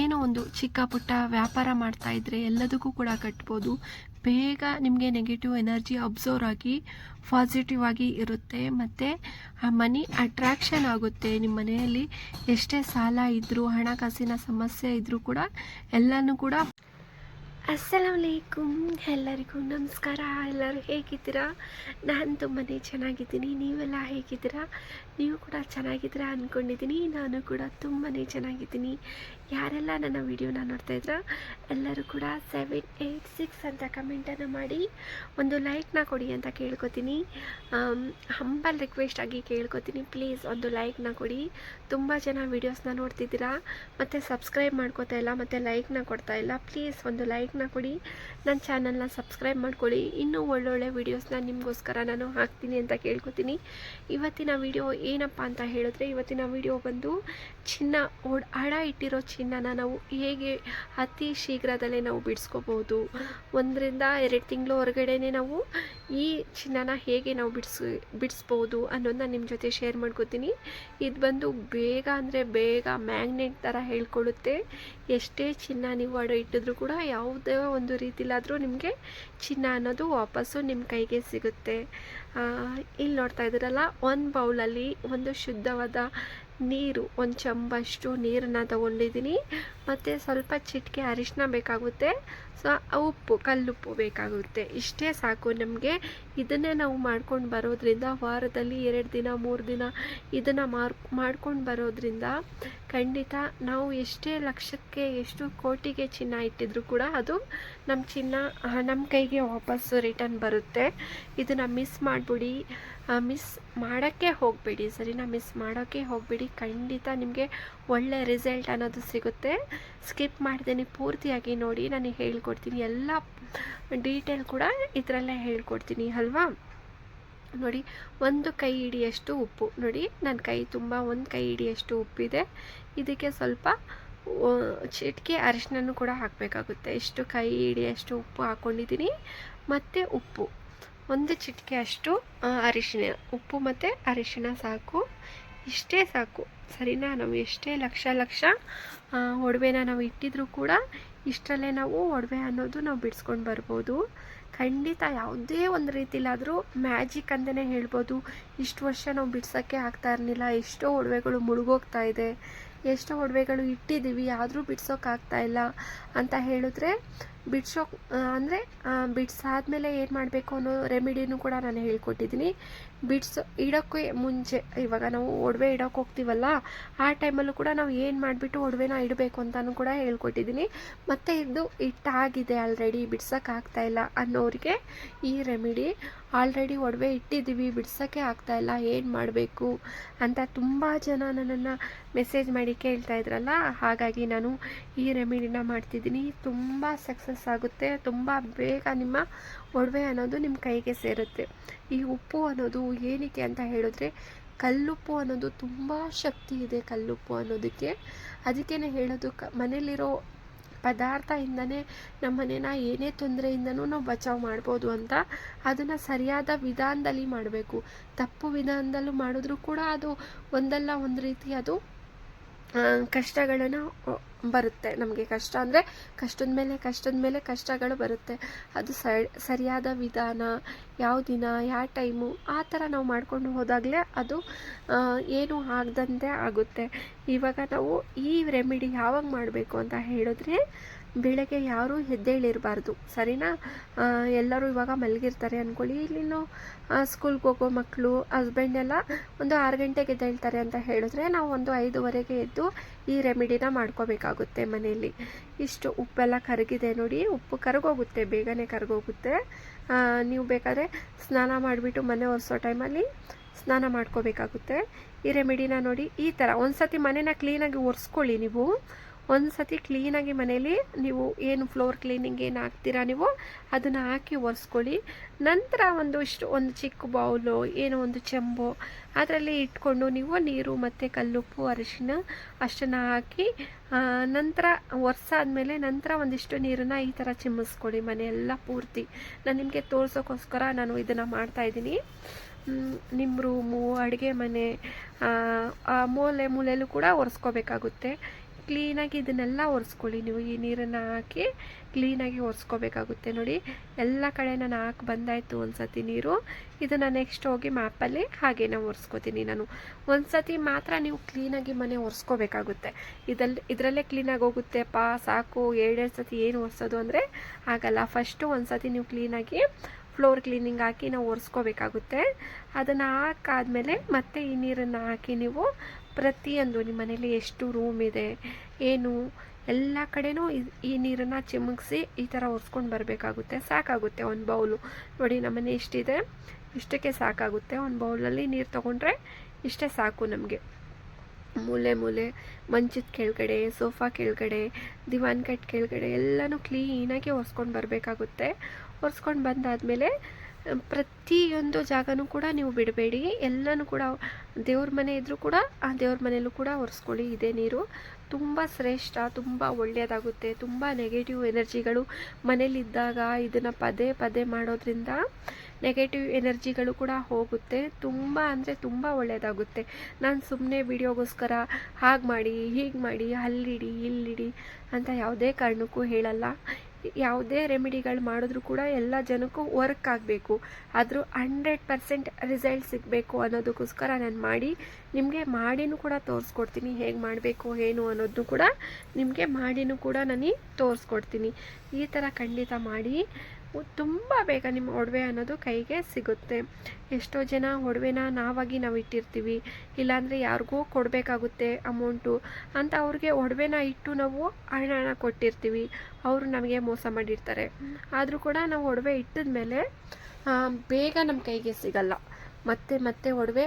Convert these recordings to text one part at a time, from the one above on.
ಏನೋ ಒಂದು ಚಿಕ್ಕ ಪುಟ್ಟ ವ್ಯಾಪಾರ ಮಾಡ್ತಾ ಇದ್ರೆ ಎಲ್ಲದಕ್ಕೂ ಕೂಡ ಕಟ್ಬೋದು. ಬೇಗ ನಿಮಗೆ ನೆಗೆಟಿವ್ ಎನರ್ಜಿ ಅಬ್ಸರ್ವ್ ಆಗಿ ಪಾಸಿಟಿವ್ ಆಗಿ ಇರುತ್ತೆ. ಮತ್ತು ಆ ಮನಿ ಅಟ್ರಾಕ್ಷನ್ ಆಗುತ್ತೆ. ನಿಮ್ಮ ಮನೆಯಲ್ಲಿ ಎಷ್ಟೇ ಸಾಲ ಇದ್ದರೂ ಹಣಕಾಸಿನ ಸಮಸ್ಯೆ ಇದ್ದರೂ ಕೂಡ ಎಲ್ಲನೂ ಕೂಡ ಅಸ್ಸಲಾಮಲೈಕುಮ್ ಎಲ್ಲರಿಗೂ ನಮಸ್ಕಾರ. ಎಲ್ಲರೂ ಹೇಗಿದ್ದೀರಾ? ನಾನು ತುಂಬಾ ಚೆನ್ನಾಗಿದ್ದೀನಿ. ನೀವೆಲ್ಲ ಹೇಗಿದ್ದೀರಾ? ನೀವು ಕೂಡ ಚೆನ್ನಾಗಿದ್ದೀರಾ ಅಂದ್ಕೊಂಡಿದ್ದೀನಿ ನಾನು ಕೂಡ ತುಂಬಾ ಚೆನ್ನಾಗಿದ್ದೀನಿ. ಯಾರೆಲ್ಲ ನನ್ನ ವಿಡಿಯೋನ ನೋಡ್ತಾ ಇದ್ದೀರಾ ಎಲ್ಲರೂ ಕೂಡ ಸೆವೆನ್ ಏಯ್ಟ್ ಸಿಕ್ಸ್ ಅಂತ ಕಮೆಂಟನ್ನು ಮಾಡಿ, ಒಂದು ಲೈಕ್ನ ಕೊಡಿ ಅಂತ ಕೇಳ್ಕೊತೀನಿ. ಹಂಬಲ್ ರಿಕ್ವೆಸ್ಟ್ ಆಗಿ ಕೇಳ್ಕೊತೀನಿ. ಪ್ಲೀಸ್ ಒಂದು ಲೈಕ್ನ ಕೊಡಿ. ತುಂಬ ಜನ ವೀಡಿಯೋಸ್ನ ನೋಡ್ತಿದ್ದೀರಾ. ಮತ್ತು ಸಬ್ಸ್ಕ್ರೈಬ್ ಮಾಡ್ಕೋತಾ ಇಲ್ಲ, ಮತ್ತು ಲೈಕ್ನ ಕೊಡ್ತಾ ಇಲ್ಲ ಪ್ಲೀಸ್ ಒಂದು ಲೈಕ್ನ ಕೊಡಿ. ನನ್ನ ಚಾನಲ್ನ ಸಬ್ಸ್ಕ್ರೈಬ್ ಮಾಡ್ಕೊಳ್ಳಿ ಇನ್ನೂ ಒಳ್ಳೊಳ್ಳೆ ವೀಡಿಯೋಸ್ನ ನಿಮಗೋಸ್ಕರ ನಾನು ಹಾಕ್ತೀನಿ ಅಂತ ಕೇಳ್ಕೊತೀನಿ. ಇವತ್ತಿನ ವಿಡಿಯೋ ಏನಪ್ಪ ಅಂತ ಹೇಳಿದ್ರೆ, ಇವತ್ತಿನ ವಿಡಿಯೋ ಬಂದು ಚಿನ್ನ ಓಡ್ ಹಡ ಇಟ್ಟಿರೋ ಚಿನ್ನನ ನಾವು ಹೇಗೆ ಅತಿ ಶೀಘ್ರದಲ್ಲೇ ನಾವು ಬಿಡಿಸ್ಕೋಬೋದು ಒಂದರಿಂದ ಎರಡು ತಿಂಗಳು ಹೊರಗಡೆನೆ ನಾವು ಈ ಚಿನ್ನನ ಹೇಗೆ ನಾವು ಬಿಡಿಸ್, ಬಿಡಿಸ್ಬೋದು ಅನ್ನೋದನ್ನ ನಿಮ್ಮ ಜೊತೆ ಶೇರ್ ಮಾಡ್ಕೋತೀನಿ. ಇದು ಬಂದು ಬೇಗ ಅಂದರೆ ಬೇಗ ಮ್ಯಾಗ್ನೆಟ್ ಥರ ಹೇಳ್ಕೊಳ್ಳುತ್ತೆ ಎಷ್ಟೇ ಚಿನ್ನ ನೀವು ಅಡ ಇಟ್ಟಿದ್ರು ಕೂಡ ಯಾವುದೇ ಒಂದು ರೀತಿಲಾದರೂ ನಿಮಗೆ ಚಿನ್ನ ಅನ್ನೋದು ವಾಪಸ್ಸು ನಿಮ್ಮ ಕೈಗೆ ಸಿಗುತ್ತೆ. ಇಲ್ಲಿ ನೋಡ್ತಾ ಇದ್ದೀರಲ್ಲ, ಒಂದು ಬೌಲಲ್ಲಿ ಒಂದು ಶುದ್ಧವಾದ ನೀರು, ಒಂದು ಚಂಬಷ್ಟು ನೀರನ್ನು ತಗೊಂಡಿದ್ದೀನಿ ಮತ್ತು ಸ್ವಲ್ಪ ಚಿಟಿಕೆ ಅರಿಶಿನ ಬೇಕಾಗುತ್ತೆ. ಸೊ ಉಪ್ಪು, ಕಲ್ಲುಪ್ಪು ಬೇಕಾಗುತ್ತೆ. ಇಷ್ಟೇ ಸಾಕು ನಮಗೆ. ಇದನ್ನೇ ನಾವು ಮಾಡ್ಕೊಂಡು ಬರೋದ್ರಿಂದ ವಾರದಲ್ಲಿ ಎರಡು ದಿನ, ಮೂರು ದಿನ ಇದನ್ನು ಮಾರ್, ಮಾಡ್ಕೊಂಡು ಬರೋದ್ರಿಂದ ಖಂಡಿತ ನಾವು ಎಷ್ಟೇ ಲಕ್ಷಕ್ಕೆ, ಎಷ್ಟು ಕೋಟಿಗೆ ಚಿನ್ನ ಇಟ್ಟಿದ್ರು ಕೂಡ ಅದು ನಮ್ಮ ಚಿನ್ನ ನಮ್ಮ ಕೈಗೆ ವಾಪಸ್ಸು ರಿಟರ್ನ್ ಬರುತ್ತೆ. ಇದನ್ನು ಮಿಸ್ ಮಾಡಿಬಿಡಿ. ಮಿಸ್ ಮಾಡೋಕ್ಕೆ ಹೋಗಬೇಡಿ. ಸರಿನಾ? ಮಿಸ್ ಮಾಡೋಕ್ಕೆ ಹೋಗಬೇಡಿ. ಖಂಡಿತ ನಿಮಗೆ ಒಳ್ಳೆ ರಿಸಲ್ಟ್ ಅನ್ನೋದು ಸಿಗುತ್ತೆ. ಸ್ಕಿಪ್ ಮಾಡ್ದೇನೆ ಪೂರ್ತಿಯಾಗಿ ನೋಡಿ ನಾನು ಹೇಳ್ಕೊಡ್ತೀನಿ. ಎಲ್ಲ ಡೀಟೇಲ್ ಕೂಡ ಇದರಲ್ಲೇ ಹೇಳ್ಕೊಡ್ತೀನಿ, ಅಲ್ವಾ? ನೋಡಿ, ಒಂದು ಕೈ ಹಿಡಿಯಷ್ಟು ಉಪ್ಪು. ನೋಡಿ ನನ್ನ ಕೈ ತುಂಬ, ಒಂದು ಕೈ ಹಿಡಿಯಷ್ಟು ಉಪ್ಪಿದೆ. ಇದಕ್ಕೆ ಸ್ವಲ್ಪ ಚಿಟಿಕೆ ಅರಿಶಿನೂ ಕೂಡ ಹಾಕಬೇಕಾಗುತ್ತೆ. ಇಷ್ಟು ಕೈ ಹಿಡಿಯಷ್ಟು ಉಪ್ಪು ಹಾಕ್ಕೊಂಡಿದ್ದೀನಿ ಮತ್ತು ಉಪ್ಪು. ಒಂದು ಚಿಟಿಕೆ ಅಷ್ಟು ಅರಿಶಿನ ಉಪ್ಪು ಮತ್ತು ಅರಿಶಿನ ಸಾಕು. ಇಷ್ಟೇ ಸಾಕು. ಸರಿನಾ? ನಾವು ಎಷ್ಟೇ ಲಕ್ಷ ಲಕ್ಷ ಒಡವೆನ ನಾವು ಇಟ್ಟಿದ್ರೂ ಕೂಡ ಇಷ್ಟರಲ್ಲೇ ನಾವು ಒಡವೆ ಅನ್ನೋದು ನಾವು ಬಿಡಿಸ್ಕೊಂಡು ಬರ್ಬೋದು. ಖಂಡಿತ ಯಾವುದೇ ಒಂದು ರೀತಿಲಾದರೂ ಮ್ಯಾಜಿಕ್ ಅಂತಲೇ ಹೇಳ್ಬೋದು. ಇಷ್ಟು ವರ್ಷ ನಾವು ಬಿಡ್ಸೋಕ್ಕೆ ಆಗ್ತಾ ಇರಲಿಲ್ಲ. ಎಷ್ಟೋ ಒಡವೆಗಳು ಮುಳುಗೋಗ್ತಾ ಇದೆ. ಎಷ್ಟೋ ಒಡವೆಗಳು ಇಟ್ಟಿದ್ದೀವಿ ಆದರೂ ಬಿಡ್ಸೋಕ್ಕಾಗ್ತಾ ಇಲ್ಲ ಅಂತ ಹೇಳಿದ್ರೆ ಬಿಡ್ಸೋ ಅಂದರೆ ಬಿಡ್ಸಾದ್ಮೇಲೆ ಏನು ಮಾಡಬೇಕು ಅನ್ನೋ ರೆಮಿಡಿನೂ ಕೂಡ ನಾನು ಹೇಳ್ಕೊಟ್ಟಿದ್ದೀನಿ. ಬಿಡ್ಸ್, ಇಡೋಕ್ಕೆ ಮುಂಚೆ, ಇವಾಗ ನಾವು ಒಡವೆ ಇಡೋಕೆ ಹೋಗ್ತೀವಲ್ಲ, ಆ ಟೈಮಲ್ಲೂ ಕೂಡ ನಾವು ಏನು ಮಾಡಿಬಿಟ್ಟು ಒಡವೆನ ಇಡಬೇಕು ಅಂತಲೂ ಕೂಡ ಹೇಳ್ಕೊಟ್ಟಿದ್ದೀನಿ. ಮತ್ತು ಇದು ಇಟ್ಟಾಗಿದೆ ಆಲ್ರೆಡಿ ಬಿಡ್ಸೋಕ್ಕಾಗ್ತಾ ಇಲ್ಲ ಅನ್ನೋರಿಗೆ ಈ ರೆಮಿಡಿ. ಆಲ್ರೆಡಿ ಒಡವೆ ಇಟ್ಟಿದ್ದೀವಿ, ಬಿಡ್ಸೋಕ್ಕೆ ಆಗ್ತಾಯಿಲ್ಲ ಏನು ಮಾಡಬೇಕು ಅಂತ ತುಂಬ ಜನ ನನ್ನನ್ನು ಮೆಸೇಜ್ ಮಾಡಿ ಕೇಳ್ತಾ ಇದ್ರಲ್ಲ, ಹಾಗಾಗಿ ನಾನು ಈ ರೆಮಿಡಿನ ಮಾಡ್ತಿದ್ದೀನಿ. ತುಂಬ ಸಕ್ಸಸ್ ಆಗುತ್ತೆ ತುಂಬ ಬೇಗ ನಿಮ್ಮ ಒಡವೆ ಅನ್ನೋದು ನಿಮ್ಮ ಕೈಗೆ ಸೇರುತ್ತೆ. ಈ ಉಪ್ಪು ಅನ್ನೋದು ಏನಕ್ಕೆ ಅಂತ ಹೇಳಿದ್ರೆ, ಕಲ್ಲುಪ್ಪು ಅನ್ನೋದು ತುಂಬ ಶಕ್ತಿ ಇದೆ ಕಲ್ಲುಪ್ಪು ಅನ್ನೋದಕ್ಕೆ. ಅದಕ್ಕೇ ಹೇಳೋದು, ಕ ಮನೇಲಿರೋ ಪದಾರ್ಥದಿಂದನೇ ನಮ್ಮ ಮನೇನ ಏನೇ ತೊಂದರೆಯಿಂದನೂ ನಾವು ಬಚಾವ್ ಮಾಡ್ಬೋದು ಅಂತ ಅದನ್ನು ಸರಿಯಾದ ವಿಧಾನದಲ್ಲಿ ಮಾಡಬೇಕು. ತಪ್ಪು ವಿಧಾನದಲ್ಲೂ ಮಾಡಿದ್ರೂ ಕೂಡ ಅದು ಒಂದಲ್ಲ ಒಂದು ರೀತಿ ಅದು ಕಷ್ಟಗಳನ್ನು ಬರುತ್ತೆ. ನಮಗೆ ಕಷ್ಟ ಅಂದರೆ ಕಷ್ಟದ ಮೇಲೆ ಕಷ್ಟದ ಮೇಲೆ ಕಷ್ಟಗಳು ಬರುತ್ತೆ. ಅದು ಸರಿಯಾದ ವಿಧಾನ, ಯಾವ ದಿನ, ಯಾವ ಟೈಮು, ಆ ಥರ ನಾವು ಮಾಡ್ಕೊಂಡು ಹೋದಾಗಲೇ ಅದು ಏನು ಆಗದಂತೆ ಆಗುತ್ತೆ. ಇವಾಗ ನಾವು ಈ ರೆಮಿಡಿ ಯಾವಾಗ ಮಾಡಬೇಕು ಅಂತ ಹೇಳಿದ್ರೆ ಬೆಳಗ್ಗೆ ಯಾರೂ ಎದ್ದೇಳಿರಬಾರ್ದು ಸರಿನಾ? ಎಲ್ಲರೂ ಇವಾಗ ಮಲಗಿರ್ತಾರೆ ಅಂದ್ಕೊಳ್ಳಿ ಇಲ್ಲಿನೂ ಸ್ಕೂಲ್ಗೆ ಹೋಗೋ ಮಕ್ಕಳು ಹಸ್ಬೆಂಡ್ ಎಲ್ಲ ಒಂದು ಆರು ಗಂಟೆಗೆ ಎದ್ದೇಳ್ತಾರೆ ಅಂತ ಹೇಳಿದ್ರೆ ನಾವು ಒಂದು ಐದುವರೆಗೆ ಎದ್ದು ಈ ರೆಮಿಡಿನ ಮಾಡ್ಕೋಬೇಕಾಗುತ್ತೆ ಮನೆಯಲ್ಲಿ. ಇಷ್ಟು ಉಪ್ಪೆಲ್ಲ ಕರಗಿದೆ ನೋಡಿ. ಉಪ್ಪು ಕರಗೋಗುತ್ತೆ, ಬೇಗನೆ ಕರಗೋಗುತ್ತೆ. ನೀವು ಬೇಕಾದರೆ ಸ್ನಾನ ಮಾಡಿಬಿಟ್ಟು ಮನೆ ಒರೆಸೋ ಟೈಮಲ್ಲಿ ಸ್ನಾನ ಮಾಡ್ಕೋಬೇಕಾಗುತ್ತೆ. ಈ ರೆಮಿಡಿನ ನೋಡಿ ಈ ಥರ ಒಂದು ಸತಿ ಮನೇನ ಕ್ಲೀನಾಗಿ ಒರೆಸ್ಕೊಳ್ಳಿ ನೀವು. ಒಂದು ಸತಿ ಕ್ಲೀನಾಗಿ ಮನೇಲಿ ನೀವು ಏನು ಫ್ಲೋರ್ ಕ್ಲೀನಿಂಗ್ ಏನು ಹಾಕ್ತೀರಾ ನೀವು, ಅದನ್ನು ಹಾಕಿ ಒರೆಸ್ಕೊಳ್ಳಿ. ನಂತರ ಒಂದು ಇಷ್ಟು, ಒಂದು ಚಿಕ್ಕ ಬೌಲು ಏನೋ ಒಂದು ಚೆಂಬು, ಅದರಲ್ಲಿ ಇಟ್ಕೊಂಡು ನೀವು ನೀರು ಮತ್ತು ಕಲ್ಲುಪ್ಪು, ಅರಿಶಿನ ಅಷ್ಟನ್ನು ಹಾಕಿ ನಂತರ ಒರೆಸಾದ್ಮೇಲೆ ನಂತರ ಒಂದಿಷ್ಟು ನೀರನ್ನು ಈ ಥರ ಚಿಮ್ಮಿಸ್ಕೊಳ್ಳಿ ಮನೆಯೆಲ್ಲ ಪೂರ್ತಿ. ನಾನು ನಿಮಗೆ ತೋರಿಸೋಕ್ಕೋಸ್ಕರ ನಾನು ಇದನ್ನು ಮಾಡ್ತಾಯಿದ್ದೀನಿ ನಿಮ್ಮ ರೂಮು ಅಡುಗೆ ಮನೆ ಮೂಲೆ ಮೂಲೆಯಲ್ಲೂ ಕೂಡ ಒರೆಸ್ಕೋಬೇಕಾಗುತ್ತೆ. ಕ್ಲೀನಾಗಿ ಇದನ್ನೆಲ್ಲ ಒರೆಸ್ಕೊಳ್ಳಿ. ನೀವು ಈ ನೀರನ್ನು ಹಾಕಿ ಕ್ಲೀನಾಗಿ ಒರೆಸ್ಕೋಬೇಕಾಗುತ್ತೆ ನೋಡಿ. ಎಲ್ಲ ಕಡೆ ನಾನು ಹಾಕಿ ಬಂದಾಯಿತು ಒಂದು ಸತಿ ನೀರು. ಇದನ್ನು ನೆಕ್ಸ್ಟ್ ಹೋಗಿ ಮ್ಯಾಪಲ್ಲಿ ಹಾಗೆ ನಾವು ಒರೆಸ್ಕೋತೀನಿ ನಾನು. ಒಂದು ಸತಿ ಮಾತ್ರ ನೀವು ಕ್ಲೀನಾಗಿ ಮನೆ ಒರೆಸ್ಕೋಬೇಕಾಗುತ್ತೆ. ಇದಲ್ಲಿ ಇದರಲ್ಲೇ ಕ್ಲೀನಾಗಿ ಹೋಗುತ್ತೆ ಪಾ ಸಾಕು. ಎರಡೆರಡು ಸತಿ ಏನು ಒರೆಸೋದು ಅಂದರೆ ಆಗಲ್ಲ. ಫಸ್ಟು ಒಂದು ಸತಿ ನೀವು ಕ್ಲೀನಾಗಿ ಫ್ಲೋರ್ ಕ್ಲೀನಿಂಗ್ ಹಾಕಿ ನಾವು ಒರೆಸ್ಕೋಬೇಕಾಗುತ್ತೆ. ಅದನ್ನು ಹಾಕಾದ್ಮೇಲೆ ಮತ್ತೆ ಈ ನೀರನ್ನು ಹಾಕಿ ನೀವು ಪ್ರತಿಯೊಂದು ನಿಮ್ಮ ಮನೇಲಿ ಎಷ್ಟು ರೂಮ್ ಇದೆ, ಏನು, ಎಲ್ಲ ಕಡೆನೂ ಈ ನೀರನ್ನು ಚಿಮುಕ್ಸಿ ಈ ಥರ ಒರೆಸ್ಕೊಂಡು ಬರಬೇಕಾಗುತ್ತೆ. ಸಾಕಾಗುತ್ತೆ ಒಂದು ಬೌಲು ನೋಡಿ ನಮ್ಮನೆ ಇಷ್ಟಿದೆ ಇಷ್ಟಕ್ಕೆ ಸಾಕಾಗುತ್ತೆ. ಒಂದು ಬೌಲಲ್ಲಿ ನೀರು ತೊಗೊಂಡ್ರೆ ಇಷ್ಟೇ ಸಾಕು ನಮಗೆ. ಮೂಲೆ ಮೂಲೆ, ಮಂಚದ ಕೆಳಗಡೆ ಸೋಫಾ ಕೆಳಗಡೆ, ದಿವಾನ್ ಕಟ್ ಕೆಳಗಡೆ ಎಲ್ಲನೂ ಕ್ಲೀನಾಗಿ ಒರೆಸ್ಕೊಂಡು ಬರಬೇಕಾಗುತ್ತೆ. ಒರೆಸ್ಕೊಂಡು ಬಂದಾದಮೇಲೆ ಪ್ರತಿಯೊಂದು ಜಾಗನೂ ಕೂಡ ನೀವು ಬಿಡಬೇಡಿ. ಎಲ್ಲನೂ ಕೂಡ ದೇವ್ರ ಮನೆ ಇದ್ದರೂ ಕೂಡ ಆ ದೇವ್ರ ಮನೆಯಲ್ಲೂ ಕೂಡ ಒರೆಸ್ಕೊಳ್ಳಿ. ಇದೇ ನೀರು ತುಂಬ ಶ್ರೇಷ್ಠ, ತುಂಬ ಒಳ್ಳೆಯದಾಗುತ್ತೆ. ತುಂಬ ನೆಗೆಟಿವ್ ಎನರ್ಜಿಗಳು ಮನೇಲಿದ್ದಾಗ ಇದನ್ನು ಪದೇ ಪದೇ ಮಾಡೋದ್ರಿಂದ ನೆಗೆಟಿವ್ ಎನರ್ಜಿಗಳು ಕೂಡ ಹೋಗುತ್ತೆ. ತುಂಬ ಅಂದರೆ ತುಂಬ ಒಳ್ಳೆಯದಾಗುತ್ತೆ. ನಾನು ಸುಮ್ಮನೆ ವಿಡಿಯೋಗೋಸ್ಕರ ಹಾಗೆ ಮಾಡಿ, ಹೀಗೆ ಮಾಡಿ, ಅಲ್ಲಿಡಿ, ಇಲ್ಲಿಡಿ ಅಂತ ಯಾವುದೇ ಕಾರಣಕ್ಕೂ ಹೇಳಲ್ಲ. ಯಾವುದೇ ರೆಮಿಡಿಗಳು ಮಾಡಿದ್ರೂ ಕೂಡ ಎಲ್ಲ ಜನಕ್ಕೂ ವರ್ಕ್ ಆಗಬೇಕು. ಆದರೂ ಹಂಡ್ರೆಡ್ ಪರ್ಸೆಂಟ್ ರಿಸಲ್ಟ್ ಸಿಗಬೇಕು ಅನ್ನೋದಕ್ಕೋಸ್ಕರ ನಾನು ಮಾಡಿ, ನಿಮಗೆ ಮಾಡಿನೂ ಕೂಡ ತೋರಿಸ್ಕೊಡ್ತೀನಿ ಹೇಗೆ ಮಾಡಬೇಕು, ಏನು ಅನ್ನೋದನ್ನು ಕೂಡ ನಿಮಗೆ ಮಾಡಿನೂ ಕೂಡ ನನಗೆ ತೋರಿಸ್ಕೊಡ್ತೀನಿ. ಈ ಥರ ಖಂಡಿತ ಮಾಡಿ. ತುಂಬ ಬೇಗ ನಿಮ್ಮ ಒಡವೆ ಅನ್ನೋದು ಕೈಗೆ ಸಿಗುತ್ತೆ. ಎಷ್ಟೋ ಜನ ಒಡವೆನ ನಾವಾಗಿ ನಾವು ಇಟ್ಟಿರ್ತೀವಿ. ಇಲ್ಲಾಂದರೆ ಯಾರಿಗೂ ಕೊಡಬೇಕಾಗುತ್ತೆ ಅಮೌಂಟು. ಅಂತ ಅವ್ರಿಗೆ ಒಡವೆನ ಇಟ್ಟು ನಾವು ಹಣ ಹಣ ಕೊಟ್ಟಿರ್ತೀವಿ. ಅವರು ನಮಗೆ ಮೋಸ ಮಾಡಿರ್ತಾರೆ. ಆದರೂ ಕೂಡ ನಾವು ಒಡವೆ ಇಟ್ಟಿದ ಮೇಲೆ ಬೇಗ ನಮ್ಮ ಕೈಗೆ ಸಿಗಲ್ಲ. ಮತ್ತೆ ಮತ್ತೆ ಒಡವೆ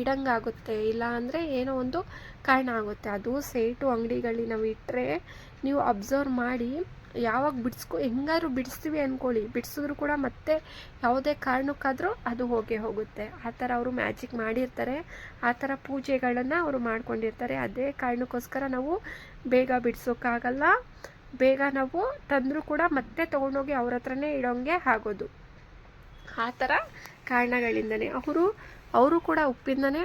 ಇಡಂಗಾಗುತ್ತೆ. ಇಲ್ಲ ಅಂದರೆ ಏನೋ ಒಂದು ಕಾರಣ ಆಗುತ್ತೆ. ಅದು ಸೇಟು ಅಂಗಡಿಗಳಲ್ಲಿ ನಾವು ಇಟ್ಟರೆ ನೀವು ಅಬ್ಸರ್ವ್ ಮಾಡಿ ಯಾವಾಗ ಬಿಡಿಸ್ಕೊ, ಹೆಂಗಾದ್ರು ಬಿಡಿಸ್ತೀವಿ ಅಂದ್ಕೊಳ್ಳಿ ಬಿಡಿಸಿದ್ರು ಕೂಡ ಮತ್ತೆ ಯಾವುದೇ ಕಾರಣಕ್ಕಾದರೂ ಅದು ಹೋಗೇ ಹೋಗುತ್ತೆ. ಆ ಥರ ಅವರು ಮ್ಯಾಜಿಕ್ ಮಾಡಿರ್ತಾರೆ. ಆ ಥರ ಪೂಜೆಗಳನ್ನು ಅವರು ಮಾಡ್ಕೊಂಡಿರ್ತಾರೆ. ಅದೇ ಕಾರಣಕ್ಕೋಸ್ಕರ ನಾವು ಬೇಗ ಬಿಡಿಸೋಕ್ಕಾಗಲ್ಲ. ಬೇಗ ನಾವು ತಂದರೂ ಕೂಡ ಮತ್ತೆ ತೊಗೊಂಡೋಗಿ ಅವ್ರ ಹತ್ರನೇ ಇಡೋಂಗೆ ಆಗೋದು. ಆ ಥರ ಕಾರಣಗಳಿಂದನೇ. ಅವರು ಅವರು ಕೂಡ ಉಪ್ಪಿಂದನೇ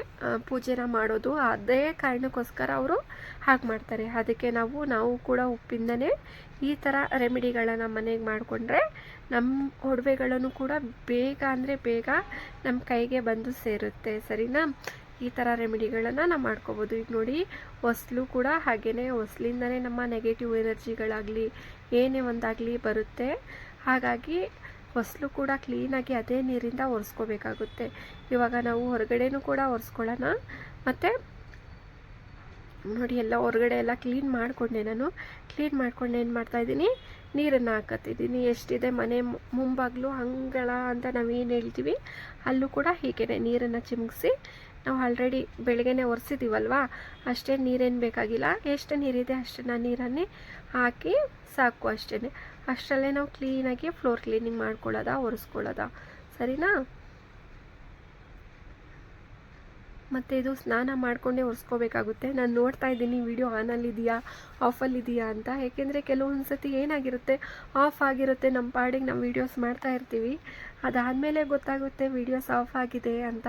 ಪೂಜೆನ ಮಾಡೋದು. ಅದೇ ಕಾರಣಕ್ಕೋಸ್ಕರ ಅವರು ಹಾಗೆ ಮಾಡ್ತಾರೆ. ಅದಕ್ಕೆ ನಾವು ನಾವು ಕೂಡ ಉಪ್ಪಿಂದನೇ ಈ ಥರ ರೆಮಿಡಿಗಳನ್ನು ಮನೆಗೆ ಮಾಡಿಕೊಂಡ್ರೆ ನಮ್ಮ ಒಡವೆಗಳನ್ನು ಕೂಡ ಬೇಗ ಅಂದರೆ ಬೇಗ ನಮ್ಮ ಕೈಗೆ ಬಂದು ಸೇರುತ್ತೆ. ಸರಿನಾ? ಈ ಥರ ರೆಮಿಡಿಗಳನ್ನು ನಾವು ಮಾಡ್ಕೋಬೋದು. ಈಗ ನೋಡಿ, ಹೊಸ್ಲು ಕೂಡ ಹಾಗೆಯೇ ಹೊಸ್ಲಿಂದನೇ ನಮ್ಮ ನೆಗೆಟಿವ್ ಎನರ್ಜಿಗಳಾಗಲಿ ಏನೇ ಒಂದಾಗಲಿ ಬರುತ್ತೆ. ಹಾಗಾಗಿ ಹೊಸ್ಲು ಕೂಡ ಕ್ಲೀನಾಗಿ ಅದೇ ನೀರಿಂದ ಒರೆಸ್ಕೋಬೇಕಾಗುತ್ತೆ. ಇವಾಗ ನಾವು ಹೊರಗಡೆನೂ ಕೂಡ ಒರೆಸ್ಕೊಳ್ಳೋಣ. ಮತ್ತು ನೋಡಿ ಎಲ್ಲ ಹೊರಗಡೆ ಎಲ್ಲ ಕ್ಲೀನ್ ಮಾಡಿಕೊಂಡೆ ನಾನು. ಕ್ಲೀನ್ ಮಾಡ್ಕೊಂಡು ಏನು ಮಾಡ್ತಾಯಿದ್ದೀನಿ ನೀರನ್ನು ಹಾಕತ್ತಿದ್ದೀನಿ. ಎಷ್ಟಿದೆ ಮನೆ ಮುಂಬಾಗ್ಲು ಅಂಗಳ ಅಂತ ನಾವೇನು ಹೇಳ್ತೀವಿ? ಅಲ್ಲೂ ಕೂಡ ಹೀಗೇ ನೀರನ್ನು ಚಿಮುಗಿಸಿ ನಾವು ಆಲ್ರೆಡಿ ಬೆಳಗ್ಗೆನೆ ಒರೆಸಿದ್ದೀವಲ್ವಾ ಅಷ್ಟೇ ನೀರೇನು ಬೇಕಾಗಿಲ್ಲ. ಎಷ್ಟು ನೀರಿದೆ ಅಷ್ಟನ್ನು ನೀರನ್ನೇ ಹಾಕಿ ಸಾಕು ಅಷ್ಟೇ ಅಷ್ಟರಲ್ಲೇ ನಾವು ಕ್ಲೀನಾಗಿ ಫ್ಲೋರ್ ಕ್ಲೀನಿಂಗ್ ಮಾಡ್ಕೊಳ್ಳೋದ, ಒರೆಸ್ಕೊಳ್ಳೋದ? ಸರಿನಾ? ಮತ್ತು ಇದು ಸ್ನಾನ ಮಾಡಿಕೊಂಡೇ ಒರೆಸ್ಕೋಬೇಕಾಗುತ್ತೆ. ನಾನು ನೋಡ್ತಾ ಇದ್ದೀನಿ ವಿಡಿಯೋ ಆನಲ್ಲಿದೆಯಾ ಆಫಲ್ಲಿದೆಯಾ ಅಂತ. ಏಕೆಂದರೆ ಕೆಲವೊಂದು ಸತಿ ಏನಾಗಿರುತ್ತೆ ಆಫ್ ಆಗಿರುತ್ತೆ. ನಮ್ಮ ಪಾಡಿಗೆ ನಾವು ವೀಡಿಯೋಸ್ ಮಾಡ್ತಾ ಇರ್ತೀವಿ. ಅದಾದಮೇಲೆ ಗೊತ್ತಾಗುತ್ತೆ ವೀಡಿಯೋಸ್ ಆಫ್ ಆಗಿದೆ ಅಂತ.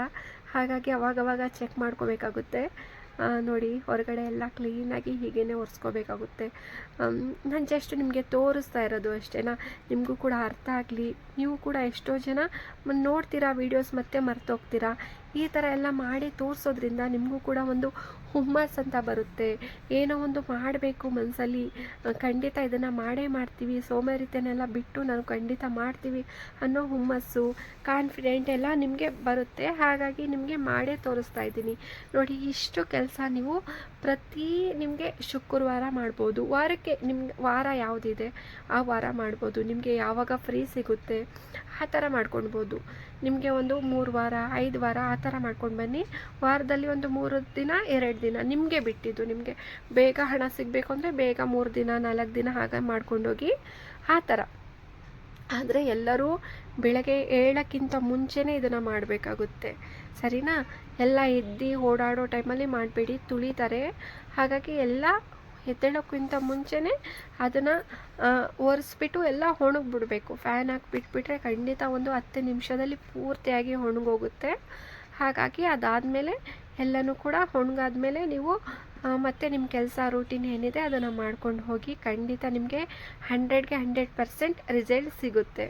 ಹಾಗಾಗಿ ಅವಾಗವಾಗ ಚೆಕ್ ಮಾಡ್ಕೋಬೇಕಾಗುತ್ತೆ. ನೋಡಿ, ಹೊರಗಡೆ ಎಲ್ಲ ಕ್ಲೀನಾಗಿ ಹೀಗೇ ಒರೆಸ್ಕೋಬೇಕಾಗುತ್ತೆ. ನಾನು ಜಸ್ಟ್ ನಿಮಗೆ ತೋರಿಸ್ತಾ ಇರೋದು ಅಷ್ಟೇನಾ ನಿಮಗೂ ಕೂಡ ಅರ್ಥ ಆಗಲಿ. ನೀವು ಕೂಡ ಎಷ್ಟೋ ಜನ ನೋಡ್ತೀರಾ ವೀಡಿಯೋಸ್ ಮತ್ತೆ ಮರ್ತೋಗ್ತೀರಾ ಈ ಥರ ಎಲ್ಲ ಮಾಡಿ ತೋರಿಸೋದ್ರಿಂದ ನಿಮಗೂ ಕೂಡ ಒಂದು ಹುಮ್ಮಸ್ ಅಂತ ಬರುತ್ತೆ. ಏನೋ ಒಂದು ಮಾಡಬೇಕು ಮನಸ್ಸಲ್ಲಿ ಖಂಡಿತ ಇದನ್ನು ಮಾಡೇ ಮಾಡ್ತೀವಿ. ಸೋಮಾರಿತನೆಲ್ಲ ಬಿಟ್ಟು ನಾನು ಖಂಡಿತ ಮಾಡ್ತೀವಿ ಅನ್ನೋ ಹುಮ್ಮಸ್ಸು, ಕಾನ್ಫಿಡೆಂಟ್ ಎಲ್ಲ ನಿಮಗೆ ಬರುತ್ತೆ. ಹಾಗಾಗಿ ನಿಮಗೆ ಮಾಡೇ ತೋರಿಸ್ತಾ ಇದ್ದೀನಿ. ನೋಡಿ, ಇಷ್ಟು ಕೆಲಸ ನೀವು ಪ್ರತಿ ನಿಮಗೆ ಶುಕ್ರವಾರ ಮಾಡ್ಬೋದು. ವಾರಕ್ಕೆ ನಿಮ್ಗೆ ವಾರ ಯಾವುದಿದೆ? ಆ ವಾರ ಮಾಡ್ಬೋದು. ನಿಮಗೆ ಯಾವಾಗ ಫ್ರೀ ಸಿಗುತ್ತೆ? ಆ ಥರ ಮಾಡ್ಕೊಳ್ಬೋದು ನಿಮಗೆ ಒಂದು ಮೂರು ವಾರ, ಐದು ವಾರ ಆ ಥರ ಮಾಡ್ಕೊಂಡು ಬನ್ನಿ. ವಾರದಲ್ಲಿ ಒಂದು ಮೂರು ದಿನ, ಎರಡು ದಿನ ನಿಮಗೆ ಬಿಟ್ಟಿದ್ದು ನಿಮಗೆ. ಬೇಗ ಹಣ ಸಿಗಬೇಕು ಅಂದರೆ ಬೇಗ ಮೂರು ದಿನ, ನಾಲ್ಕು ದಿನ ಹಾಗೆ ಮಾಡ್ಕೊಂಡೋಗಿ ಆ ಥರ. ಆದರೆ ಎಲ್ಲರೂ ಬೆಳಗ್ಗೆ ಏಳಕ್ಕಿಂತ ಮುಂಚೆನೇ ಇದನ್ನು ಮಾಡಬೇಕಾಗುತ್ತೆ. ಸರಿನಾ? ಎಲ್ಲ ಎದ್ದು ಓಡಾಡೋ ಟೈಮಲ್ಲಿ ಮಾಡಬೇಡಿ, ತುಳಿತಾರೆ. ಹಾಗಾಗಿ ಎಲ್ಲ ಎದ್ದೇಳೋಕ್ಕಿಂತ ಮುಂಚೆನೇ ಅದನ್ನು ಒರೆಸ್ಬಿಟ್ಟು ಎಲ್ಲ ಒಣಗಿಬಿಡ್ಬೇಕು. ಫ್ಯಾನ್ ಹಾಕಿ ಬಿಟ್ಬಿಟ್ರೆ ಖಂಡಿತ ಒಂದು ಹತ್ತು ನಿಮಿಷದಲ್ಲಿ ಪೂರ್ತಿಯಾಗಿ ಒಣಗೋಗುತ್ತೆ. ಹಾಗಾಗಿ ಅದಾದಮೇಲೆ ಎಲ್ಲನೂ ಕೂಡ ಒಣಗಾದ್ಮೇಲೆ ನೀವು ಮತ್ತೆ ನಿಮ್ಮ ಕೆಲಸ ರೂಟೀನ್ ಏನಿದೆ ಅದನ್ನು ಮಾಡ್ಕೊಂಡು ಹೋಗಿ ಖಂಡಿತ ನಿಮಗೆ ಹಂಡ್ರೆಡ್ಗೆ ಹಂಡ್ರೆಡ್ ಪರ್ಸೆಂಟ್ ರಿಸಲ್ಟ್ ಸಿಗುತ್ತೆ.